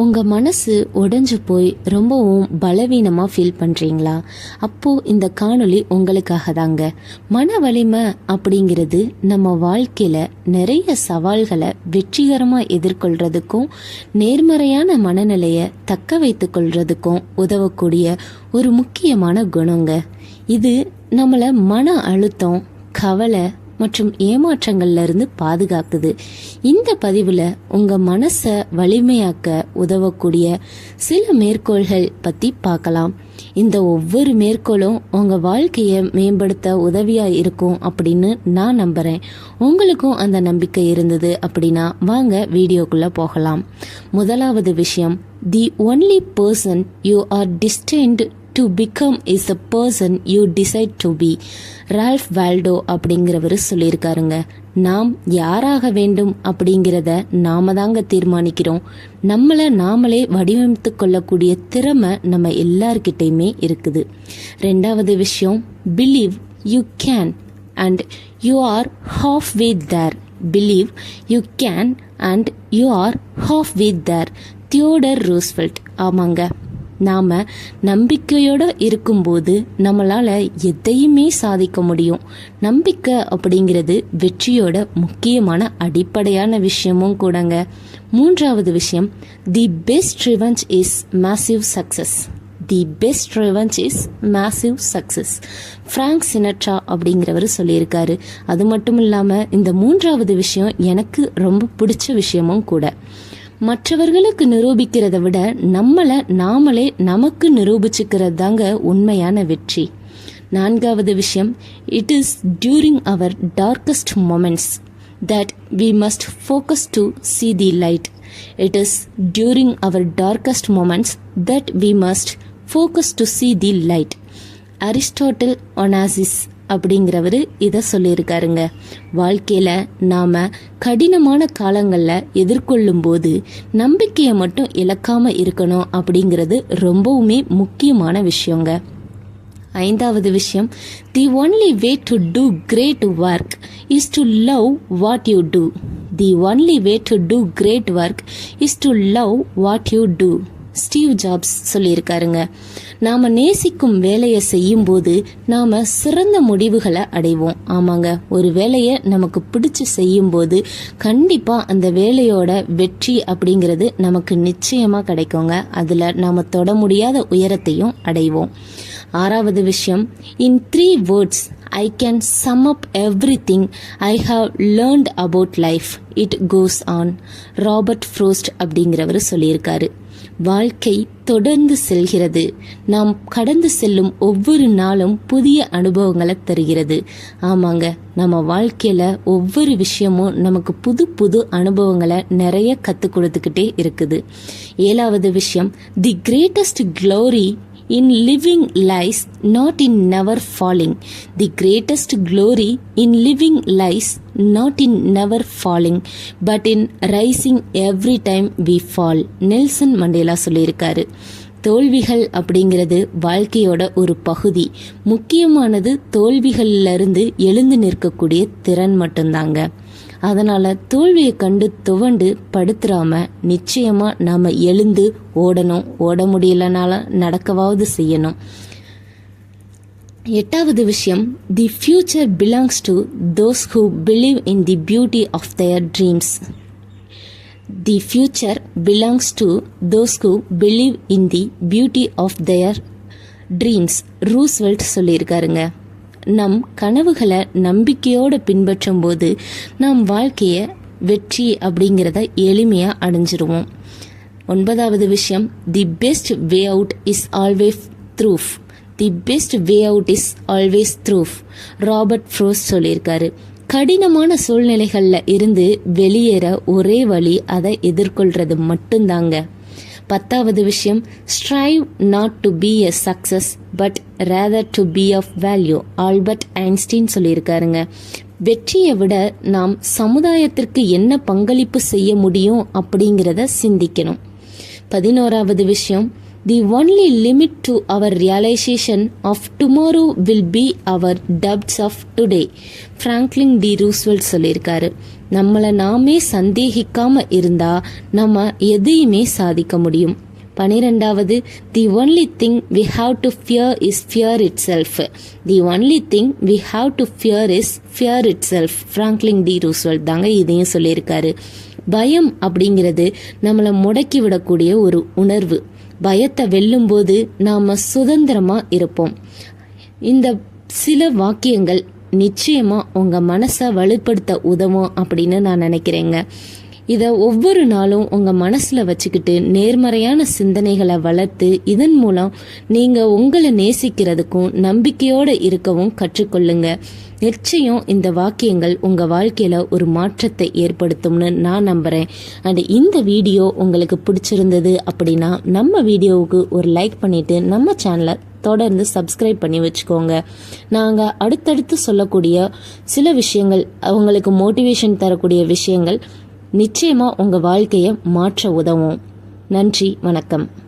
உங்கள் மனசு உடைஞ்சு போய் ரொம்பவும் பலவீனமாக ஃபீல் பண்ணுறீங்களா அப்போது இந்த காணொளி உங்களுக்காக தாங்க மன வலிமை அப்படிங்கிறது நம்ம வாழ்க்கையில் நிறைய சவால்களை வெற்றிகரமாக எதிர்கொள்கிறதுக்கும் நேர்மறையான மனநிலையை தக்க வைத்து கொள்றதுக்கும் உதவக்கூடிய ஒரு முக்கியமான குணங்க. இது நம்மளை மன அழுத்தம் கவலை மற்றும் ஏமாற்றங்கள்ல இருந்து பாதுகாக்குது இந்த பதிவில் உங்கள் மனசை வலிமையாக்க உதவக்கூடிய சில மேற்கோள்கள் பற்றி பார்க்கலாம். இந்த ஒவ்வொரு மேற்கோளும் உங்கள் வாழ்க்கையை மேம்படுத்த உதவியாக இருக்கும் அப்படின்னு நான் நம்புகிறேன் உங்களுக்கும் அந்த நம்பிக்கை இருந்தது அப்படின்னா வாங்க வீடியோக்குள்ளே போகலாம். முதலாவது விஷயம் the only person you are destined to become is a person you decide to be Ralph Waldo அப்படிங்கிறவர் சொல்லியிருக்காருங்க. நாம் யாராக வேண்டும் அப்படிங்கிறத நாம தாங்க தீர்மானிக்கிறோம். நம்மளை நாமளே வடிவமைத்து கொள்ளக்கூடிய திறமை நம்ம எல்லார்கிட்டையுமே இருக்குது. ரெண்டாவது விஷயம் believe you can and you are half way there believe you can and you are half way there Theodore Roosevelt ஆமாங்க. நாம் நம்பிக்கையோடு இருக்கும்போது நம்மளால் எதையுமே சாதிக்க முடியும். நம்பிக்கை அப்படிங்கிறது வெற்றியோட முக்கியமான அடிப்படையான விஷயமும் கூடங்க. மூன்றாவது விஷயம் the best revenge is massive success the best revenge is massive success Frank Sinatra அப்படிங்கிறவர் சொல்லியிருக்காரு. அது மட்டும் இல்லாமல் இந்த மூன்றாவது விஷயம் எனக்கு ரொம்ப பிடிச்ச விஷயமும் கூட. மற்றவர்களுக்கு நிரூபிக்கிறத விட நம்மளை நாமளே நமக்கு நிரூபிச்சுக்கிறது தாங்க உண்மையான வெற்றி. நான்காவது விஷயம் it is during our darkest moments that we must focus to see the light it is during our darkest moments that we must focus to see the light Aristotle Onassis அப்படிங்கிறவர் இதை சொல்லியிருக்காருங்க. வாழ்க்கையில் நாம் கடினமான காலங்களில் எதிர்கொள்ளும் போது நம்பிக்கையை மட்டும் இழக்காமல் இருக்கணும் அப்படிங்கிறது ரொம்பவுமே முக்கியமான விஷயங்க. ஐந்தாவது விஷயம் the only way to do great work is to love what you do the only way to do great work is to love what you do Steve Jobs சொல்லியிருக்காருங்க. நாம் நேசிக்கும் வேலையை செய்யும்போது நாம் சிறந்த முடிவுகளை அடைவோம். ஆமாங்க. ஒரு வேலையை நமக்கு பிடிச்சி செய்யும்போது கண்டிப்பாக அந்த வேலையோட வெற்றி அப்படிங்கிறது நமக்கு நிச்சயமாக கிடைக்குங்க. அதில் நாம் தொட முடியாத உயரத்தையும் அடைவோம். ஆறாவது விஷயம் in three words I can sum up everything I have learned about life it goes on Robert Frost அப்படிங்கிறவர் சொல்லியிருக்காரு. வாழ்க்கை தொடர்ந்து செல்கிறது. நாம் கடந்து செல்லும் ஒவ்வொரு நாளும் புதிய அனுபவங்களை தருகிறது. ஆமாங்க நம்ம வாழ்க்கையில் ஒவ்வொரு விஷயமும் நமக்கு புது புது அனுபவங்களை நிறைய கற்றுக் கொடுத்துக்கிட்டே இருக்குது. ஏழாவது விஷயம் the greatest glory in living lies not in never falling the greatest glory in living lies not in never falling but in rising every time we fall Nelson Mandela சொல்லியிருக்காரு. தோல்விகள் அப்படிங்கிறது வாழ்க்கையோட ஒரு பகுதி. முக்கியமானது தோல்விகள்லேருந்து எழுந்து நிற்கக்கூடிய திறன் மட்டும்தாங்க. அதனால் தோல்வியை கண்டு துவண்டு படுத்துறாம நிச்சயமாக நாம் எழுந்து ஓடணும். ஓட முடியலனால நடக்கவாவது செய்யணும். எட்டாவது விஷயம் the future belongs to those who believe in the beauty of their dreams the future belongs to those who believe in the beauty of their dreams Roosevelt சொல்லியிருக்காருங்க. நம் கனவுகளை நம்பிக்கையோடு பின்பற்றும் போது நம் வாழ்க்கையை வெற்றி அப்படிங்கிறத எளிமையாக அடைஞ்சிருவோம். ஒன்பதாவது விஷயம் the best way out is always through the best way out is always through Robert Frost சொல்லியிருக்காரு. கடினமான சூழ்நிலைகளில் இருந்து வெளியேற ஒரே வழி அதை எதிர்கொள்றது மட்டும்தாங்க. பத்தாவது விஷயம் strive not to be a success but rather to be of value Albert Einstein சொல்லியிருக்காருங்க. வெற்றியை விட நாம் சமுதாயத்திற்கு என்ன பங்களிப்பு செய்ய முடியும் அப்படிங்கிறத சிந்திக்கணும். பதினோராவது விஷயம் the only limit to our realization of tomorrow will be our doubts of today Franklin D Roosevelt சொல்லியிருக்காரு நம்மளை நாமே சந்தேகிக்காம இருந்தா நம்ம எதையுமே சாதிக்க முடியும். பனிரெண்டாவது the only thing we have to fear is fear itself the only thing we have to fear is fear itself Franklin D Roosevelt தாங்க இதையும் சொல்லியிருக்காரு. பயம் அப்படிங்கிறது நம்மளை முடக்கி விடக்கூடிய ஒரு உணர்வு. பயத்தை வெல்லும்போது நாம் சுதந்திரமாக இருப்போம். இந்த சில வாக்கியங்கள் நிச்சயமாக உங்கள் மனசை வலுப்படுத்த உதவும் அப்படின்னு நான் நினைக்கிறேங்க. இதை ஒவ்வொரு நாளும் உங்கள் மனசில் வச்சுக்கிட்டு நேர்மறையான சிந்தனைகளை வளர்த்து இதன் மூலம் நீங்கள் உங்களை நேசிக்கிறதுக்கும் நம்பிக்கையோடு இருக்கவும் கற்றுக்கொள்ளுங்க. நிச்சயம் இந்த வாக்கியங்கள் உங்கள் வாழ்க்கையில் ஒரு மாற்றத்தை ஏற்படுத்தும்னு நான் நம்புகிறேன் அண்ட் இந்த வீடியோ உங்களுக்கு பிடிச்சிருந்தது அப்படின்னா நம்ம வீடியோவுக்கு ஒரு லைக் பண்ணிட்டு நம்ம சேனலை தொடர்ந்து சப்ஸ்கிரைப் பண்ணி வச்சுக்கோங்க. நாங்கள் அடுத்தடுத்து சொல்லக்கூடிய சில விஷயங்கள் அவங்களுக்கு மோட்டிவேஷன் தரக்கூடிய விஷயங்கள் நிச்சயமாக உங்கள் வாழ்க்கையை மாற்ற உதவும். நன்றி வணக்கம்.